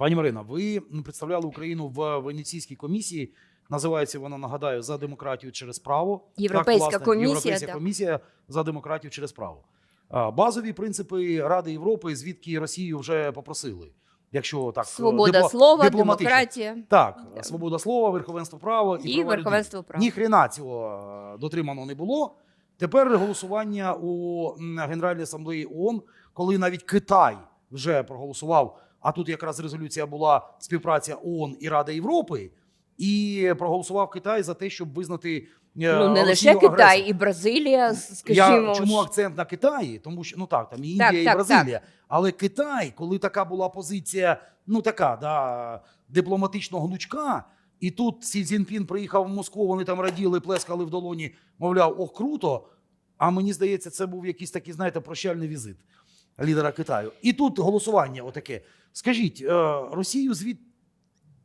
Пані Марина, ви представляли Україну в Венеційській комісії. Називається вона, нагадаю, за демократію через право. Європейська власне, комісія, Європейська так. комісія за демократію через право. Базові принципи Ради Європи, звідки Росію вже попросили. Якщо так Свобода дипло- слова, демократія Так, Да. свобода слова, верховенство права і, і права верховенство права. Ні хрена цього е, дотримано не було. Тепер голосування у Генеральній асамблеї ООН, коли навіть Китай вже проголосував. А тут якраз резолюція була співпраця ООН і Ради Європи, і проголосував Китай за те, щоб визнати е, Ну не Росію лише Китай, агресором. і Бразилія, скажімо. Я чому акцент на Китаї? Тому що ну так, там і Індія, Так, і так, Бразилія. Але Китай, коли така була позиція, ну така, да, дипломатичного гнучка, і тут Сі Цзіньпін приїхав в Москву, вони там раділи, плескали в долоні, мовляв, ох, круто. А мені здається, це був якийсь такий, знаєте, прощальний візит лідера Китаю. І тут голосування отаке. Скажіть, е, Росію звід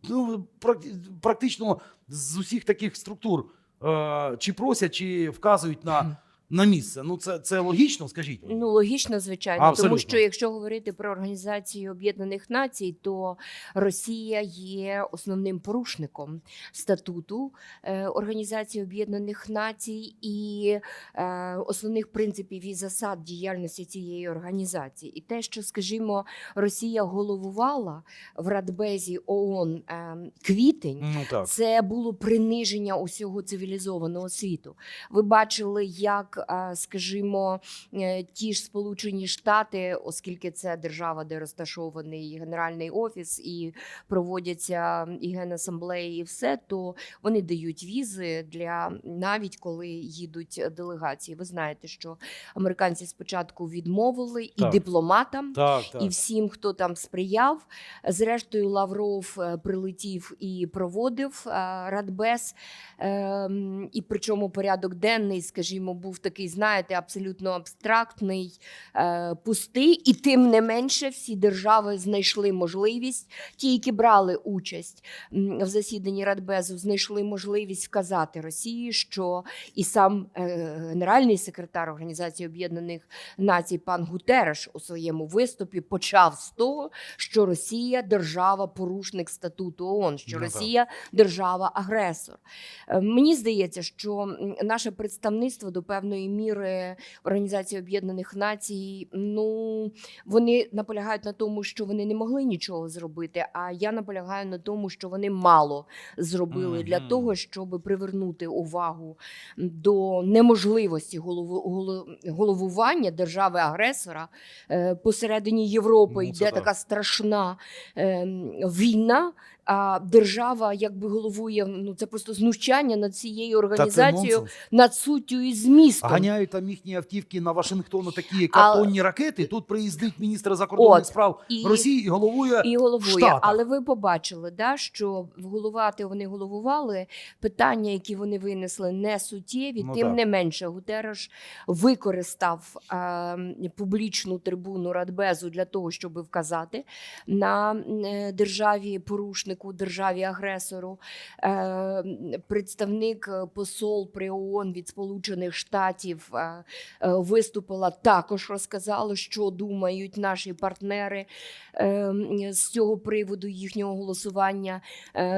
ну, прак- практично з усіх таких структур е, чи просять, чи вказують на, на місце. Ну, це, це логічно, скажіть. мені? Ну, логічно, звичайно, Абсолютно. тому що якщо говорити про Організацію Об'єднаних Націй, то Росія є основним порушником статуту е, Організації Об'єднаних Націй і е, основних принципів і засад діяльності цієї організації. І те, що, скажімо, Росія головувала в Радбезі ООН е, квітень. Ну так. Це було приниження усього цивілізованого світу. Ви бачили, як, а, скажімо, е, ті ж Сполучені Штати, оскільки це держава, де розташований генеральний офіс і проводяться і генасамблеї, і все, то вони дають візи для навіть коли їдуть делегації. Ви знаєте, що американці спочатку відмовили і дипломатам. Так, так. І всім, хто там сприяв. Зрештою, Лавров е, прилетів і проводив е, Радбез. Ем, І причому порядок денний, скажімо, був такий, знаєте, абсолютно абстрактний, е, пустий. І тим не менше всі держави знайшли можливість, ті, які брали участь в засіданні Радбезу, знайшли можливість вказати Росії, що і сам е, генеральний секретар Організації Об'єднаних Націй пан Гутереш у своєму виступі почав з того, що Росія держава порушник статуту ООН, що Ну. Росія держава агресор. Е, Мені здається, що наше представництво до певної міри Організації Об'єднаних Націй, ну вони наполягають на тому, що вони не могли нічого зробити. А я наполягаю на тому, що вони мало зробили для того, щоб привернути увагу до неможливості голову, голо- головування держави-агресора е, посередині Європи Ну, йде так. така страшна е, війна. А держава якби головує. Ну це просто знущання над цією організацією, над суттю і змістом. Ганяють там їхні автівки на Вашингтон такі картонні ракети. Тут приїздить міністр закордонних От, справ і- Росії і головує. і головує. Штатах. Але ви побачили, да, що головати вони головували. Питання, які вони винесли, не суттєві. Ну, Тим так. не менше, Гутереш використав е, публічну трибуну Радбезу для того, щоб вказати на е, порушнику, державі агресору. Е, представник е, посол при ООН від Сполучених Штатів е, виступила також розказала, що думають наші партнери з цього приводу їхнього голосування.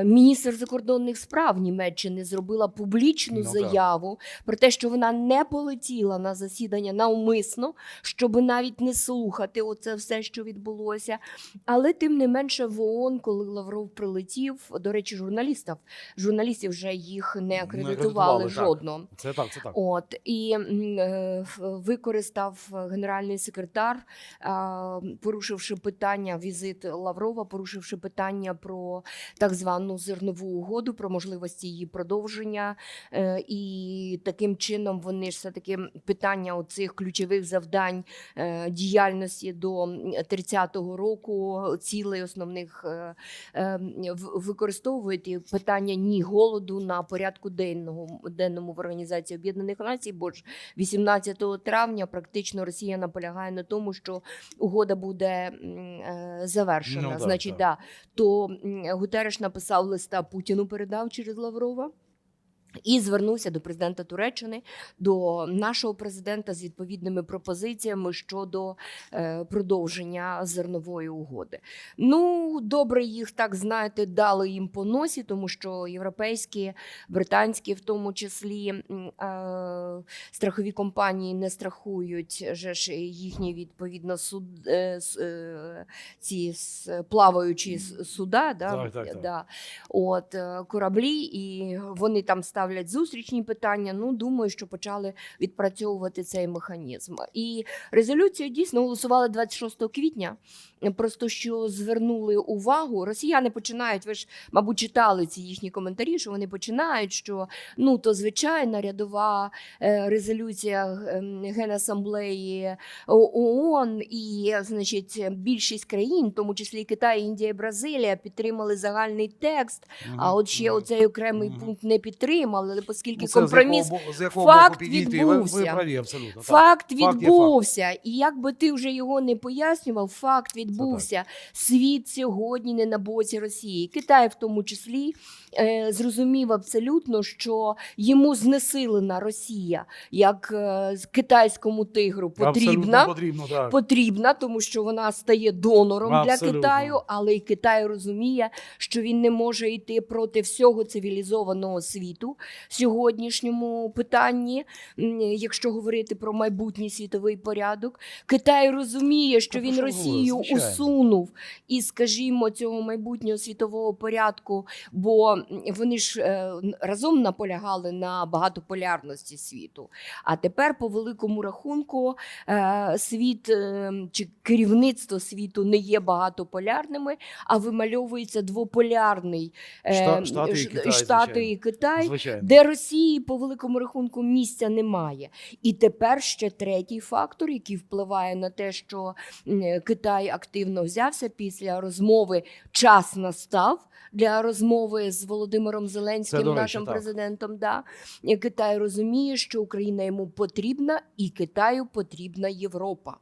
Міністр закордонних справ Німеччини зробила публічну Ну, заяву про те, що вона не полетіла на засідання навмисно, щоб навіть не слухати оце все, що відбулося. Але тим не менше, в ООН, коли Лавров прилетів, до речі, журналістів, журналістів вже їх не акредитували жодного. Це так, це так. От і е, використав генеральний секретар, а, порушивши питання візит Лаврова, порушивши питання про так звану зернову угоду, про можливості її продовження. Е, І таким чином вони ж все таки питання оцих ключових завдань е, діяльності до 30-го року, цілей основних е, е, в- використовують питання ні голоду на порядку денного денному в Організації Об'єднаних Націй, бо ж 18 травня практично Росія наполягає на тому, що угода буде е, завершена. Ну, так, Значить, так. да то Гутереш написав листа Путіну, передав через Лаврова. І звернувся до президента Туреччини, до нашого президента з відповідними пропозиціями щодо е, продовження зернової угоди. Ну, добре, їх так знаєте, дали їм по носі, тому що європейські, британські, в тому числі е, страхові компанії не страхують же ж їхні відповідно суд, е, ці плаваючі суда. Да, Так, так, так. Да, от кораблі, і вони там ставлять зустрічні питання. Ну, думаю, що почали відпрацьовувати цей механізм. І резолюцію дійсно голосували 26 квітня. Просто що звернули увагу, росіяни починають. Ви ж, мабуть, читали ці їхні коментарі, що вони починають, що ну то звичайна рядова е, резолюція ем, Генасамблеї ООН, і значить більшість країн, в тому числі Китай, Індія, і Бразилія, підтримали загальний текст. А от ще оцей окремий пункт не підтримали, але оскільки Ну, це компроміс з якого, з якого факт підійти. Ви, ви відбувся. праві абсолютно. так. Факт Факт є відбувся, і як би ти вже його не пояснював, факт відбувся. Світ сьогодні не на боці Росії. Китай, в тому числі, е, зрозумів абсолютно, що йому знесилена Росія як е, китайському тигру потрібна. потрібно, так. Потрібна, тому що вона стає донором для Китаю, але й Китай розуміє, що він не може йти проти всього цивілізованого світу сьогоднішньому питанні, якщо говорити про майбутній світовий порядок. Китай розуміє, що він Росію усунув із, скажімо, цього майбутнього світового порядку, бо вони ж е, разом наполягали на багатополярності світу. А тепер, по великому рахунку, е, світ е, чи керівництво світу не є багатополярними, а вимальовується двополярний Штати і Китай, Штати і Китай. Звичайно. Де Росії по великому рахунку місця немає, і тепер ще третій фактор, який впливає на те, що Китай активно взявся після розмови. Час настав для розмови з Володимиром Зеленським, речі, нашим так. президентом. Да. Китай розуміє, що Україна йому потрібна, і Китаю потрібна Європа.